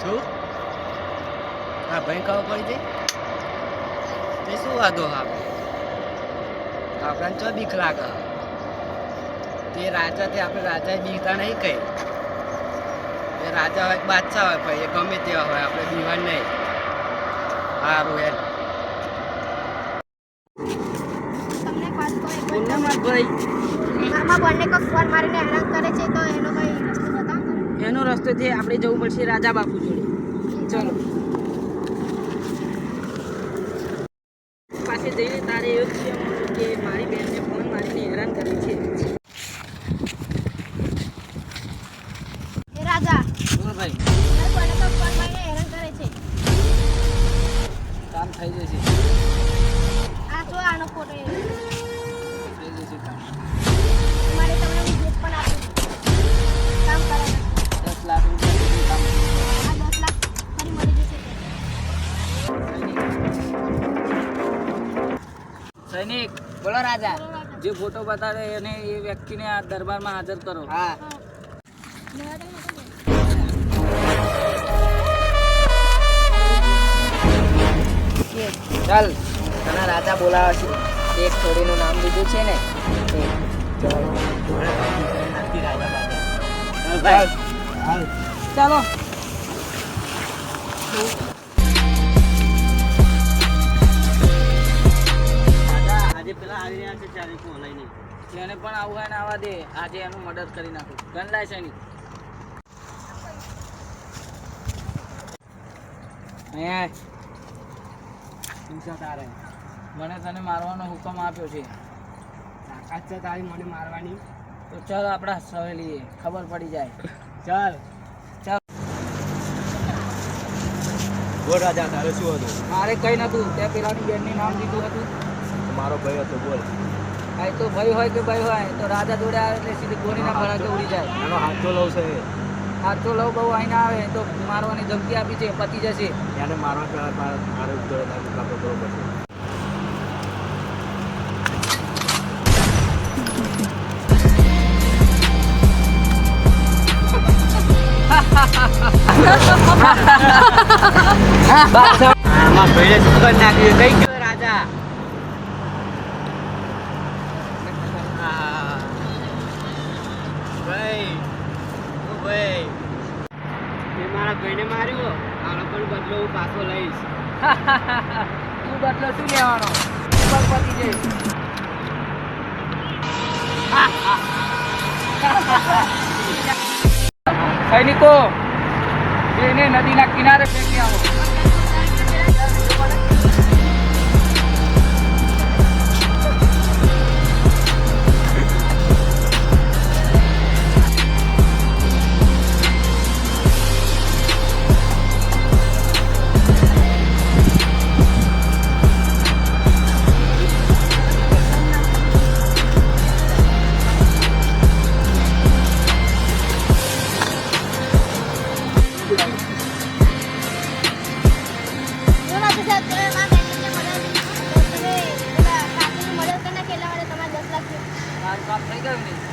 શું? હા ભાઈ ખબર પડી જાય તે શું વાંધો આપણે આપણને તો બીક લાગે. તે રાજા તે આપણે રાજા બીકતા નહીં કઈ એ રાજા હોય બાદશાહ હોય ભાઈ એ ગમે તેવા હોય આપણે બીવા નહીં. સારું માર ભાઈ. બંને કોક ફોન મારીને હેરાન કરે છે તો એનો કઈ રસ્તો ને. એનો રસ્તો છે આપણે જવું પડશે રાજા બાપુ જોડે. ચલો. પાસે જઈને તારે એવું જ કહેવાનું કે મારી બેનને ફોન મારીને હેરાન કરે છે. એ રાજા. બોલો ભાઈ. હેરાન કરે છે. કામ થઈ જશે. આ જો આનો ફોટો સૈનિક બોલો રાજા. જે ફોટો બતાવે એને એ વ્યક્તિને આ દરબારમાં હાજર કરો હા. ચાલ તને રાજા બોલાવે છે એક છોડીનું નામ લીધું છે ને ચાલો ચાલ. આવી રહ્યા છે ચારે જેને પણ આવું ને આવા દે આજે એનું મદદ કરી નાખું. છે નહીં છે તારે. મને તને મારવાનો હુકમ આપ્યો છે. તાકાત છે તારી મને મારવાની. તો ચાલ આપણા સહેલીએ ખબર પડી જાય. ચાલ. ચાલ. બોલ રાજા તારે શું હતું? મારે કઈ નતું તે પેલાની બેનની નામ દીધું હતું. મારો ભાઈ હતો બોલ. તો ભાઈ હોય કે ભાઈ હોય તો રાજા જોડે આવે એટલે સીધી ગોળીના ભડાકે ઉડી જાય. એનો હાથો તો છે. હાથો લવ બહુ આઈને આવે તો મારવાની ધમકી આપી છે પતી જશે. એને મારવા પહેલા મારે મારે મુકાબલો કરવો પડશે. આમાં ભાઈને સુગર નાખ્યું કઈ ગયો રાજા આ. ભાઈ ઓ ભાઈ મેં મારા ભાઈને માર્યો આનો પણ બદલો હું પાછો લઈશ. તું બદલો શું લેવાનો? પતિ જઈશ. સૈનિકો એને નદીના કિનારે ફેંકી આવો. કામ થઈ ગયું ને?